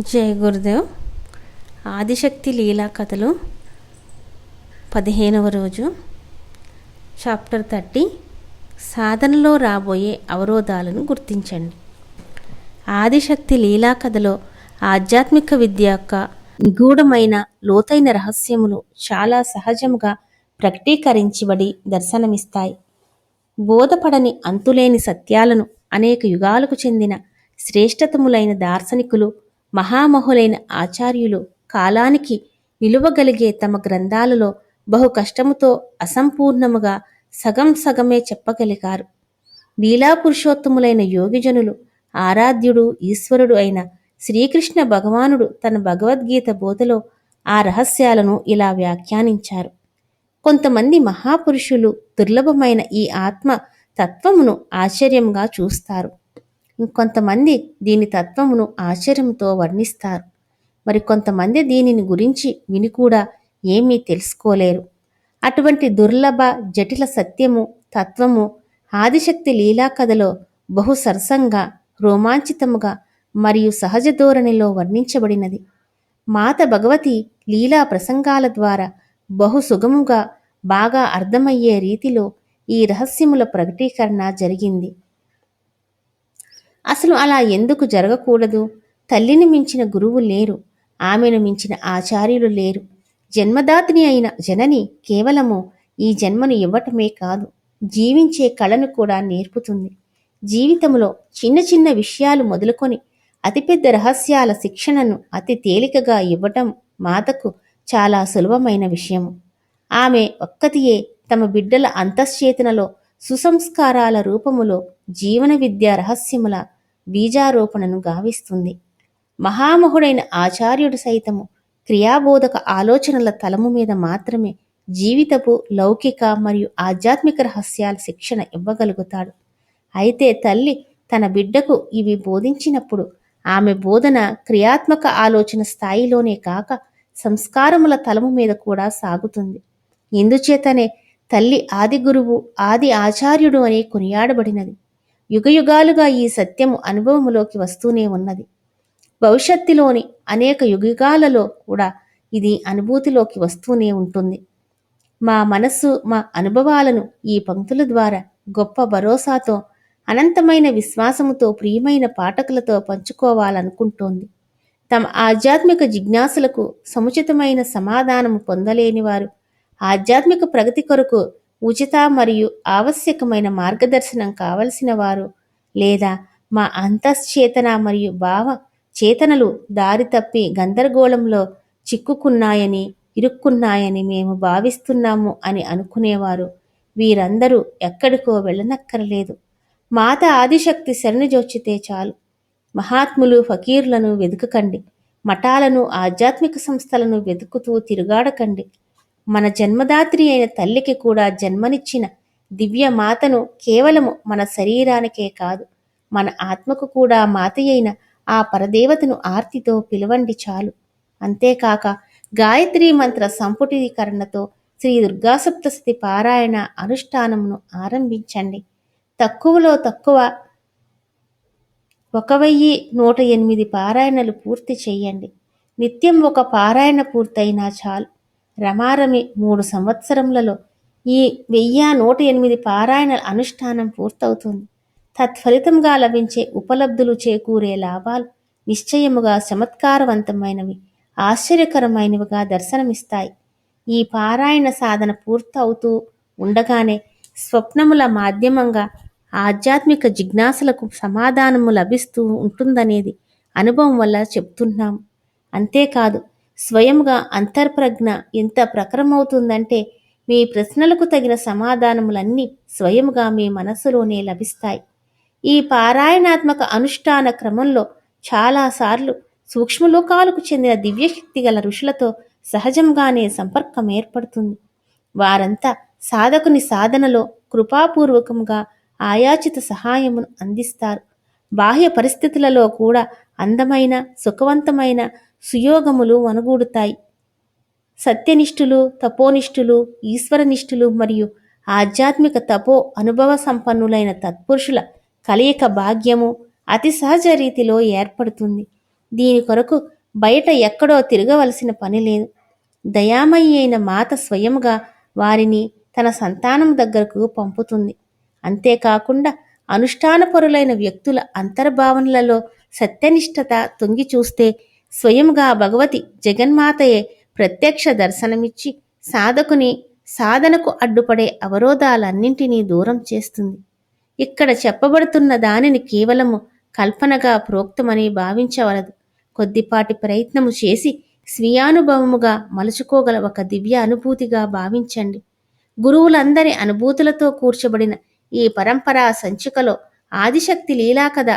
జయ గురుదేవ్. ఆదిశక్తి లీలా కథలు పదిహేనవ రోజు. Chapter thirty. సాధనలో రాబోయే అవరోధాలను గుర్తించండి. ఆదిశక్తి లీలా కథలో ఆధ్యాత్మిక విద్య యొక్క నిగూఢమైన లోతైన రహస్యములు చాలా సహజంగా ప్రకటీకరించబడి దర్శనమిస్తాయి. బోధపడని అంతులేని సత్యాలను అనేక యుగాలకు చెందిన శ్రేష్టతములైన దార్శనికులు మహామహులైన ఆచార్యులు కాలానికి నిలువగలిగే తమ గ్రంథాలలో బహు కష్టముతో అసంపూర్ణముగా సగం సగమే చెప్పగలిగారు. లీలా పురుషోత్తములైన యోగిజనులు ఆరాధ్యుడు ఈశ్వరుడు అయిన శ్రీకృష్ణ భగవానుడు తన భగవద్గీత బోధలో ఆ రహస్యాలను ఇలా వ్యాఖ్యానించారు. కొంతమంది మహాపురుషులు దుర్లభమైన ఈ ఆత్మ తత్వమును ఆశ్చర్యంగా చూస్తారు. ఇంకొంతమంది దీని తత్వమును ఆశ్చర్యంతో వర్ణిస్తారు. మరి కొంతమంది దీనిని గురించి విని కూడా ఏమీ తెలుసుకోలేరు. అటువంటి దుర్లభ జటిల సత్యము తత్వము ఆదిశక్తి లీలా కథలో బహు సరసంగా రోమాంచితముగా మరియు సహజ ధోరణిలో వర్ణించబడినది. మాత భగవతి లీలా ప్రసంగాల ద్వారా బహు సుగముగా బాగా అర్థమయ్యే రీతిలో ఈ రహస్యముల ప్రకటీకరణ జరిగింది. అసలు అలా ఎందుకు జరగకూడదు? తల్లిని మించిన గురువు లేరు ఆమెను మించిన ఆచార్యులు లేరు. జన్మదాతిని అయిన జనని కేవలము ఈ జన్మను ఇవ్వటమే కాదు జీవించే కళను కూడా నేర్పుతుంది. జీవితంలో చిన్న చిన్న విషయాలు మొదలుకొని అతిపెద్ద రహస్యాల శిక్షణను అతి తేలికగా ఇవ్వటం మాతకు చాలా సులభమైన విషయము. ఆమె ఒక్కతియే తమ బిడ్డల అంతశ్చేతనలో సుసంస్కారాల రూపములో జీవన విద్యా రహస్యముల బీజారోపణను గావిస్తుంది. మహామహుడైన ఆచార్యుడు సైతము క్రియాబోధక ఆలోచనల తలము మీద మాత్రమే జీవితపు లౌకిక మరియు ఆధ్యాత్మిక రహస్యాల శిక్షణ ఇవ్వగలుగుతాడు. అయితే తల్లి తన బిడ్డకు ఇవి బోధించినప్పుడు ఆమె బోధన క్రియాత్మక ఆలోచన స్థాయిలోనే కాక సంస్కారముల తలము మీద కూడా సాగుతుంది. ఇందుచేతనే తల్లి ఆది గురువు ఆది ఆచార్యుడు అని కొనియాడబడినది. యుగయుగాలుగా ఈ సత్యము అనుభవములోకి వస్తూనే ఉన్నది. భవిష్యత్తులోని అనేక యుగయుగాలలో కూడా ఇది అనుభూతిలోకి వస్తూనే ఉంటుంది. మా మనస్సు మా అనుభవాలను ఈ పంక్తుల ద్వారా గొప్ప భరోసాతో అనంతమైన విశ్వాసముతో ప్రియమైన పాఠకులతో పంచుకోవాలనుకుంటోంది. తమ ఆధ్యాత్మిక జిజ్ఞాసులకు సముచితమైన సమాధానము పొందలేని వారు ఆధ్యాత్మిక ప్రగతి కొరకు ఉచిత మరియు ఆవశ్యకమైన మార్గదర్శనం కావలసిన వారు లేదా మా అంతశ్చేతన మరియు భావ చేతనలు దారి తప్పి గందరగోళంలో చిక్కుకున్నాయని ఇరుక్కున్నాయని మేము భావిస్తున్నాము అని అనుకునేవారు. వీరందరూ ఎక్కడికో వెళ్ళనక్కరలేదు. మాత ఆదిశక్తి శరణిజొచ్చితే చాలు. మహాత్ములు ఫకీర్లను వెతుకకండి మఠాలను ఆధ్యాత్మిక సంస్థలను వెతుకుతూ తిరుగాడకండి. మన జన్మదాత్రి అయిన తల్లికి కూడా జన్మనిచ్చిన దివ్య మాతను కేవలము మన శరీరానికే కాదు మన ఆత్మకు కూడా మాత అయిన ఆ పరదేవతను ఆర్తితో పిలవండి చాలు. అంతేకాక గాయత్రి మంత్ర సంపుటీకరణతో శ్రీ దుర్గాసప్తశతి పారాయణ అనుష్ఠానమును ఆరంభించండి. తక్కువలో తక్కువ ఒక వెయ్యి నూట ఎనిమిది పారాయణలు పూర్తి చేయండి. నిత్యం ఒక పారాయణ పూర్తయినా చాలు. రమారమి మూడు సంవత్సరములలో ఈ వెయ్యి నూట ఎనిమిది పారాయణల అనుష్ఠానం పూర్తవుతుంది. తత్ఫలితంగా లభించే ఉపలబ్ధులు చేకూరే లాభాలు నిశ్చయముగా చమత్కారవంతమైనవి ఆశ్చర్యకరమైనవిగా దర్శనమిస్తాయి. ఈ పారాయణ సాధన పూర్తవుతూ ఉండగానే స్వప్నముల మాధ్యమంగా ఆధ్యాత్మిక జిజ్ఞాసలకు సమాధానము లభిస్తూ ఉంటుందనేది అనుభవం వల్ల చెప్తున్నాం అంతేకాదు స్వయంగా అంతర్ప్రజ్ఞ ఎంత ప్రఖరమవుతుందంటే మీ ప్రశ్నలకు తగిన సమాధానములన్నీ స్వయంగా మీ మనస్సులోనే లభిస్తాయి. ఈ పారాయణాత్మక అనుష్ఠాన క్రమంలో చాలాసార్లు సూక్ష్మలోకాలకు చెందిన దివ్యశక్తి గల ఋషులతో సహజంగానే సంపర్కం ఏర్పడుతుంది. వారంతా సాధకుని సాధనలో కృపాపూర్వకంగా ఆయాచిత సహాయమును అందిస్తారు. బాహ్య పరిస్థితులలో కూడా అందమైన సుఖవంతమైన సుయోగములు వనగూడుతాయి. సత్యనిష్ఠులు తపోనిష్ఠులు ఈశ్వరనిష్ఠులు మరియు ఆధ్యాత్మిక తపో అనుభవ సంపన్నులైన తత్పురుషుల కలయిక భాగ్యము అతి సహజ రీతిలో ఏర్పడుతుంది. దీని కొరకు బయట ఎక్కడో తిరగవలసిన పని లేదు. దయామయి అయిన మాత స్వయముగా వారిని తన సంతానం దగ్గరకు పంపుతుంది. అంతేకాకుండా అనుష్ఠానపరులైన వ్యక్తుల అంతర్భావనలలో సత్యనిష్టత తొంగి చూస్తే స్వయంగా భగవతి జగన్మాతయే ప్రత్యక్ష దర్శనమిచ్చి సాధకుని సాధనకు అడ్డుపడే అవరోధాలన్నింటినీ దూరం చేస్తుంది. ఇక్కడ చెప్పబడుతున్న దానిని కేవలము కల్పనగా ప్రోక్తమని భావించవలదు. కొద్దిపాటి ప్రయత్నము చేసి స్వీయానుభవముగా మలుచుకోగల ఒక దివ్య అనుభూతిగా భావించండి. గురువులందరి అనుభూతులతో కూర్చబడిన ఈ పరంపరా సంచికలో ఆదిశక్తి లీలాకథ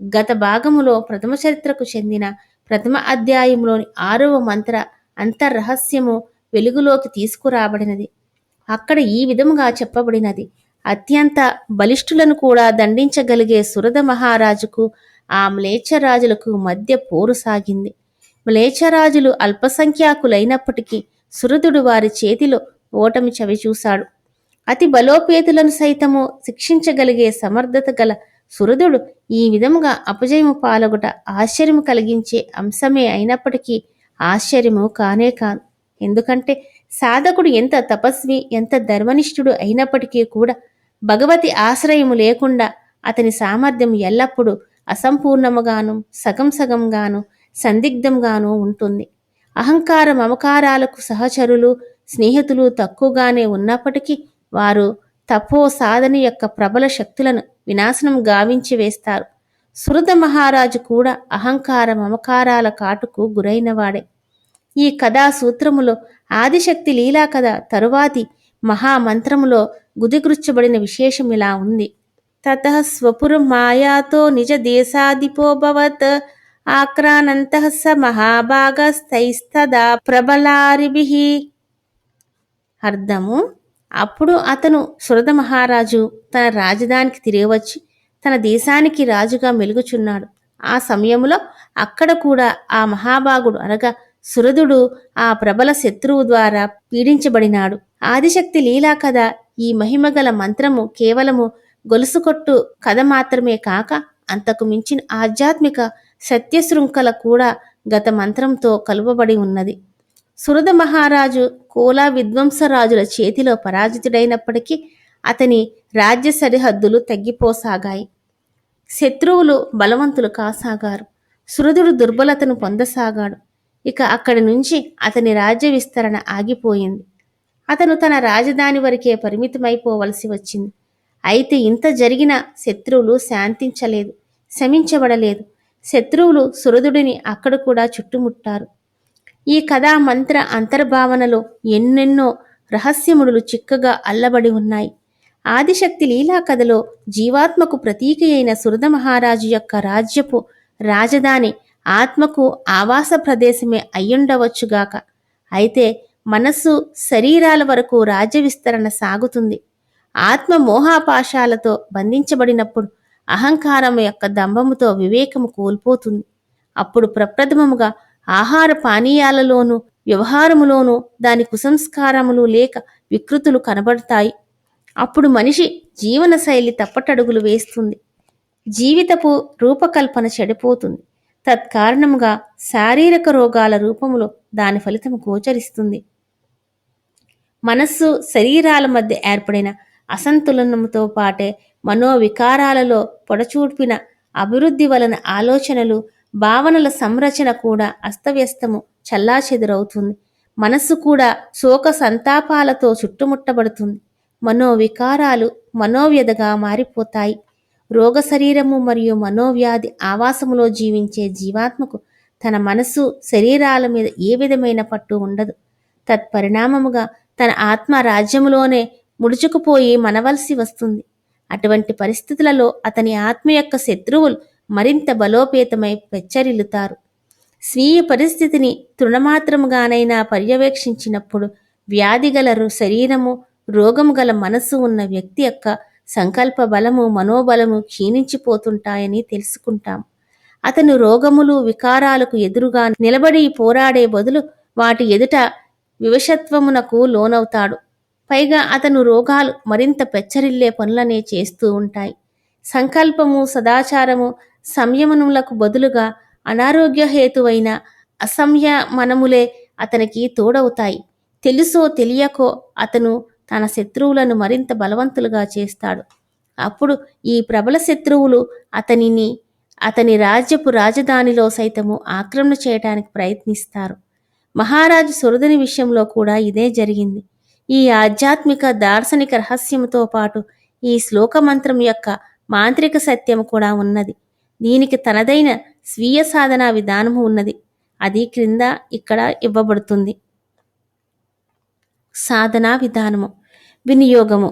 గత భాగములో ప్రథమ చరిత్రకు చెందిన ప్రథమ అధ్యాయంలోని ఆరవ మంత్ర అంతర్రహస్యము వెలుగులోకి తీసుకురాబడినది. అక్కడ ఈ విధముగా చెప్పబడినది. అత్యంత బలిష్ఠులను కూడా దండించగలిగే సురద మహారాజుకు ఆ మ్లేచ్ఛరాజులకు మధ్య పోరు సాగింది. మ్లేచ్ఛరాజులు అల్పసంఖ్యాకులైనప్పటికీ సురదుడు వారి చేతిలో ఓటమి చవిచూశాడు. అతి బలోపేతులను సైతము శిక్షించగలిగే సమర్థత గల సురదుడు ఈ విధముగా అపజయము పాలగుట ఆశ్చర్యము కలిగించే అంశమే అయినప్పటికీ ఆశ్చర్యము కానే కాదు. ఎందుకంటే సాధకుడు ఎంత తపస్వి ఎంత ధర్మనిష్ఠుడు అయినప్పటికీ కూడా భగవతి ఆశ్రయము లేకుండా అతని సామర్థ్యం ఎల్లప్పుడూ అసంపూర్ణముగాను సగం సగంగాను సందిగ్ధంగాను ఉంటుంది. అహంకార మమకారాలకు సహచరులు స్నేహితులు తక్కువగానే ఉన్నప్పటికీ వారు తపో సాధన యొక్క ప్రబల శక్తులను వినాశనం గావించి వేస్తారు. సురద మహారాజు కూడా అహంకార మమకారాల కాటుకు గురైనవాడే. ఈ కథా సూత్రములో ఆదిశక్తి లీలా కథ తరువాతి మహామంత్రములో గుదిగృచ్చబడిన విశేషం ఇలా ఉంది. తత స్వపుర మాయాతో నిజ దేశాధిపోభవత్ ఆక్రానంత స మహాభాగస్థైస్తదా ప్రబలారిభి అర్థము అప్పుడు అతను సురద మహారాజు తన రాజధానికి తిరిగి వచ్చి తన దేశానికి రాజుగా మెలుగుచున్నాడు. ఆ సమయంలో అక్కడ కూడా ఆ మహాభాగుడు అనగా సురదుడు ఆ ప్రబల శత్రువు ద్వారా పీడించబడినాడు. ఆదిశక్తి లీలా కథ ఈ మహిమగల మంత్రము కేవలము గొలుసుకొట్టు కథ మాత్రమే కాక అంతకు మించిన ఆధ్యాత్మిక సత్యశృంఖల కూడా గత మంత్రంతో కలుపబడి ఉన్నది. సురద మహారాజు కోలా విధ్వంసరాజుల చేతిలో పరాజితుడైనప్పటికీ అతని రాజ్య సరిహద్దులు తగ్గిపోసాగాయి. శత్రువులు బలవంతులు కాసాగారు. సురదుడు దుర్బలతను పొందసాగాడు. ఇక అక్కడి నుంచి అతని రాజ్య విస్తరణ ఆగిపోయింది. అతను తన రాజధాని వరకే పరిమితమైపోవలసి వచ్చింది. అయితే ఇంత జరిగిన శత్రువులు శాంతించలేదు శమించబడలేదు. శత్రువులు సురదుడిని అక్కడ కూడా చుట్టుముట్టారు. ఈ కథామంత్ర అంతర్భావనలో ఎన్నెన్నో రహస్యముడులు చిక్కగా అల్లబడి ఉన్నాయి. ఆదిశక్తి లీలా కథలో జీవాత్మకు ప్రతీక అయిన సురద మహారాజు యొక్క రాజ్యపు రాజధాని ఆత్మకు ఆవాస ప్రదేశమే అయ్యుండవచ్చుగాక అయితే మనస్సు శరీరాల వరకు రాజ్య విస్తరణ సాగుతుంది. ఆత్మ మోహాపాశాలతో బంధించబడినప్పుడు అహంకారం యొక్క దంభముతో వివేకము కోల్పోతుంది. అప్పుడు ప్రప్రథమముగా ఆహార పానీయాలలోనూ వ్యవహారములోనూ దాని కుసంస్కారములు లేక వికృతులు కనబడతాయి. అప్పుడు మనిషి జీవనశైలి తప్పటడుగులు వేస్తుంది. జీవితపు రూపకల్పన చెడిపోతుంది. తత్కారణముగా శారీరక రోగాల రూపములో దాని ఫలితం గోచరిస్తుంది. మనస్సు శరీరాల మధ్య ఏర్పడిన అసంతులనముతో పాటే మనోవికారాలలో పొడచూడ్పిన అభివృద్ధి వలన ఆలోచనలు భావనల సంరచన కూడా అస్తవ్యస్తము చల్లాచెదురవుతుంది. మనస్సు కూడా శోక సంతాపాలతో చుట్టుముట్టబడుతుంది. మనోవికారాలు మనోవ్యధగా మారిపోతాయి. రోగ శరీరము మరియు మనోవ్యాధి ఆవాసములో జీవించే జీవాత్మకు తన మనస్సు శరీరాల మీద ఏ విధమైన పట్టు ఉండదు. తత్పరిణామముగా తన ఆత్మ రాజ్యములోనే ముడుచుకుపోయి మనవలసి వస్తుంది. అటువంటి పరిస్థితులలో అతని ఆత్మ యొక్క శత్రువులు మరింత బలోపేతమై పెచ్చరిల్లుతారు స్వీయ పరిస్థితిని తృణమాత్రముగానైనా పర్యవేక్షించినప్పుడు వ్యాధి గల శరీరము రోగము గల మనస్సు ఉన్న వ్యక్తి యొక్క సంకల్ప బలము మనోబలము క్షీణించిపోతుంటాయని తెలుసుకుంటాం. అతను రోగములు వికారాలకు ఎదురుగా నిలబడి పోరాడే బదులు వాటి ఎదుట వివశత్వమునకు లోనవుతాడు. పైగా అతను రోగాలు మరింత పెచ్చరిల్లే పనులనే చేస్తూ ఉంటాయి. సంకల్పము సదాచారము సంయమనములకు బదులుగా అనారోగ్య హేతువైన అసంయమనములే అతనికి తోడవుతాయి. తెలుసో తెలియకో అతను తన శత్రువులను మరింత బలవంతులుగా చేస్తాడు. అప్పుడు ఈ ప్రబల శత్రువులు అతనిని అతని రాజ్యపు రాజధానిలో సైతము ఆక్రమణ చేయడానికి ప్రయత్నిస్తారు. మహారాజు సురదని విషయంలో కూడా ఇదే జరిగింది. ఈ ఆధ్యాత్మిక దార్శనిక రహస్యంతో పాటు ఈ శ్లోక మంత్రం యొక్క మాంత్రిక సత్యం కూడా ఉన్నది. దీనికి తనదైన స్వీయ సాధనా విధానము ఉన్నది. అది క్రింద ఇక్కడ ఇవ్వబడుతుంది. సాధనా విధానము. వినియోగము.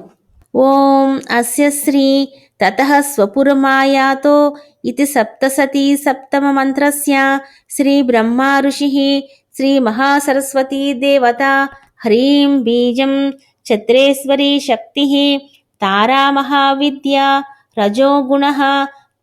ఓం అస్య శ్రీ తత స్వపురమాయాతో ఇది సప్తసతీ సప్తమ మంత్రస్య శ్రీ బ్రహ్మా ఋషి శ్రీ మహాసరస్వతీ దేవత హ్రీం బీజం చత్రేశ్వరీ శక్తి తారా మహావిద్య రజోగుణ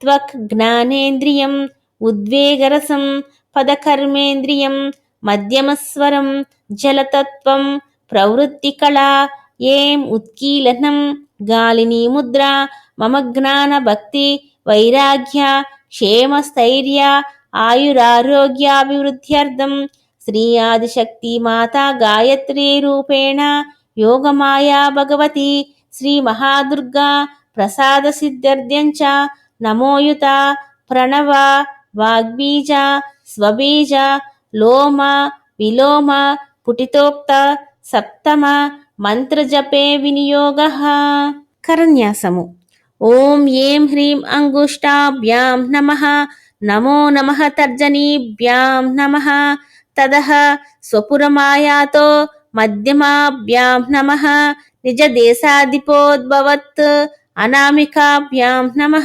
త్వక్ జ్ఞానేంద్రియం ఉద్వేగరసం పదకర్మేంద్రియం మధ్యమస్వరం జలతత్వం ప్రవృత్తికళ ఏం ఉత్కీలనం గాలిని ముద్ర మమ జ్ఞాన భక్తి వైరాగ్య క్షేమస్థైర్య ఆయురారోగ్యాభివృద్ధ్యర్థం శ్రీ ఆదిశక్తి మాతా గాయత్రీ రూపేణ యోగమాయా భగవతి నమోయుత ప్రణవ వాగ్బీజ స్వబీజ లోమ విలోమ పుటితోక్త సప్తమ మంత్రజపే వినియోగ. కరన్యాసము ఓం ఏం హ్రీం అంగుష్టాభ్యాం నమ. నమో నమ తర్జనీభ్యాం నమ. తదః స్వపురమాయాతో మధ్యమాభ్యాం నమ. నిజ अनामिकाभ्यां అనామికాభ్యాం నమ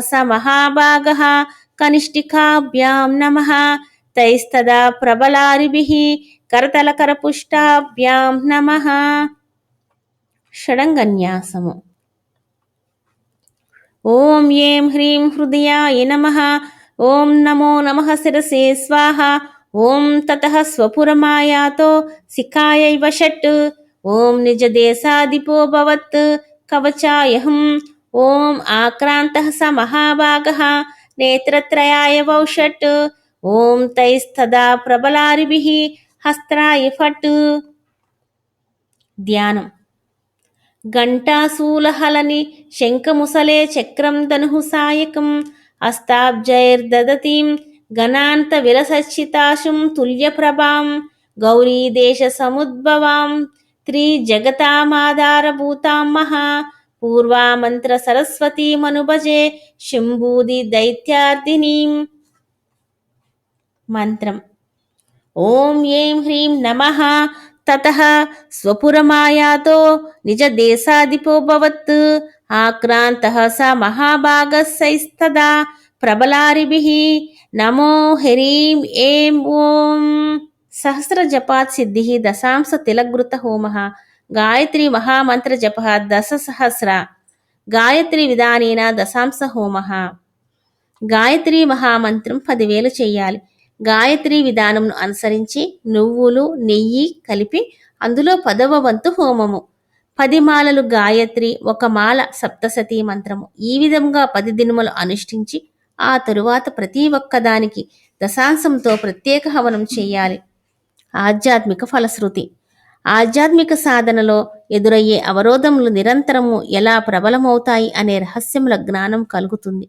स స మహాభాగः కనిష్ఠికాభ్యాం నమ తైస్తదా करतलकरपुष्टाभ्यां नमः। నమ షడంగన్యాసము ఓం ఏం హ్రీం హృదయాయ నమ ఓం నమో నమ శిరసే స్వాహ ఓం తత స్వపురమాయాతో శిఖాయైవ షట్ ఓం నిజ భవత్ కవచాయహం ఓం ఆక్రాంత స మహాభాగ నేత్రత్రయాయ వౌషట్ ఓం తైస్తదా ప్రబలారిభి హస్త్రాయ ఫట్ ధ్యానం ఘంటాశూలహలని శంఖముసలే చక్రం ధను సాయకం అస్తాబ్జైర్దదతీం గణాంత విలసచ్చితాశుం తుల్యప్రభాం గౌరీదేశ సముద్భవాం త్రిజగతామాధారభూతాం మహా పూర్వామంత్ర సరస్వతీమనుభజే శంభూది దైత్యార్థినీం. మంత్రం. ఓం ఏం హ్రీం నమః. తతః. స్వపురమాయాతో నిజ దేశాధిపో భవత్. ఆక్రాంతః స మహాభాగస్సైస్తదా సహస్ర జపాత్ సిద్ధి దశాంశ తిలగృత హోమ గాయత్రి మహామంత్ర జప దశ సహస్ర గాయత్రి విధానేన దశాంశ హోమ గాయత్రి మహామంత్రం పదివేలు చేయాలి. గాయత్రి విధానంను అనుసరించి నువ్వులు నెయ్యి కలిపి అందులో పదవ వంతు హోమము. పది మాలలు గాయత్రి ఒక మాల సప్తసతీ మంత్రము. ఈ విధంగా పది దినములు అనుష్ఠించి ఆ తరువాత ప్రతి ఒక్కదానికి దశాంశంతో ప్రత్యేక హవనం చేయాలి. ఆధ్యాత్మిక ఫలశ్రుతి. ఆధ్యాత్మిక సాధనలో ఎదురయ్యే అవరోధములు నిరంతరము ఎలా ప్రబలమవుతాయి అనే రహస్యముల జ్ఞానం కలుగుతుంది.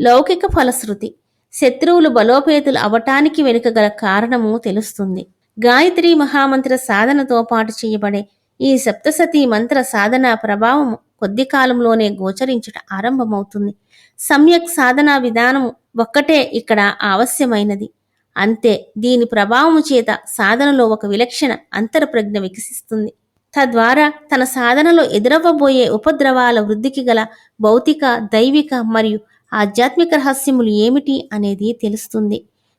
లౌకిక ఫలశ్రుతి శత్రువులు బలోపేతులు అవటానికి వెనుక గల కారణము తెలుస్తుంది. గాయత్రి మహామంత్ర సాధనతో పాటు చేయబడే ఈ సప్తసతీ మంత్ర సాధన ప్రభావము కొద్ది కాలంలోనే గోచరించుట ఆరంభమవుతుంది. సమ్యక్ సాధనా విధానము ఒక్కటే ఇక్కడ ఆవశ్యమైనది. అంతే దీని ప్రభావము చేత సాధనలో ఒక విలక్షణ అంతర్ప్రజ్ఞ వికసిస్తుంది. తద్వారా తన సాధనలో ఎదురవ్వబోయే ఉపద్రవాల వృద్ధికి గల భౌతిక దైవిక మరియు ఆధ్యాత్మిక రహస్యములు ఏమిటి అనేది తెలుస్తుంది.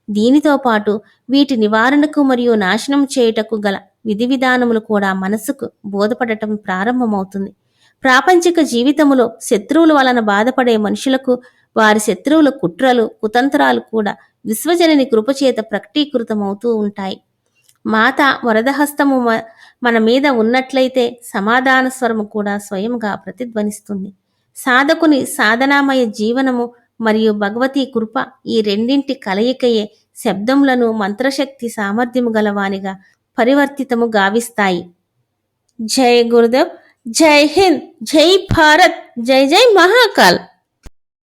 దీనితో పాటు వీటి నివారణకు మరియు నాశనం చేయుటకు గల విధి విధానములు కూడా మనసుకు బోధపడటం ప్రారంభమవుతుంది. ప్రాపంచిక జీవితములో శత్రువుల వలన బాధపడే మనుషులకు వారి శత్రువుల కుట్రలు కుతంత్రాలు కూడా విశ్వజనని కృపచేత ప్రకటీకృతమవుతూ ఉంటాయి. మాత వరదహస్తము మ- మన మీద ఉన్నట్లయితే సమాధాన స్వరము కూడా స్వయంగా ప్రతిధ్వనిస్తుంది. సాధకుని సాధనామయ జీవనము మరియు భగవతీ కృప ఈ రెండింటి కలయికయే శబ్దములను మంత్రశక్తి సామర్థ్యము గలవానిగా పరివర్తితము గావిస్తాయి. జై గురుదేవ్ జై హింద్ జై భారత్ జై జై మహాకాల్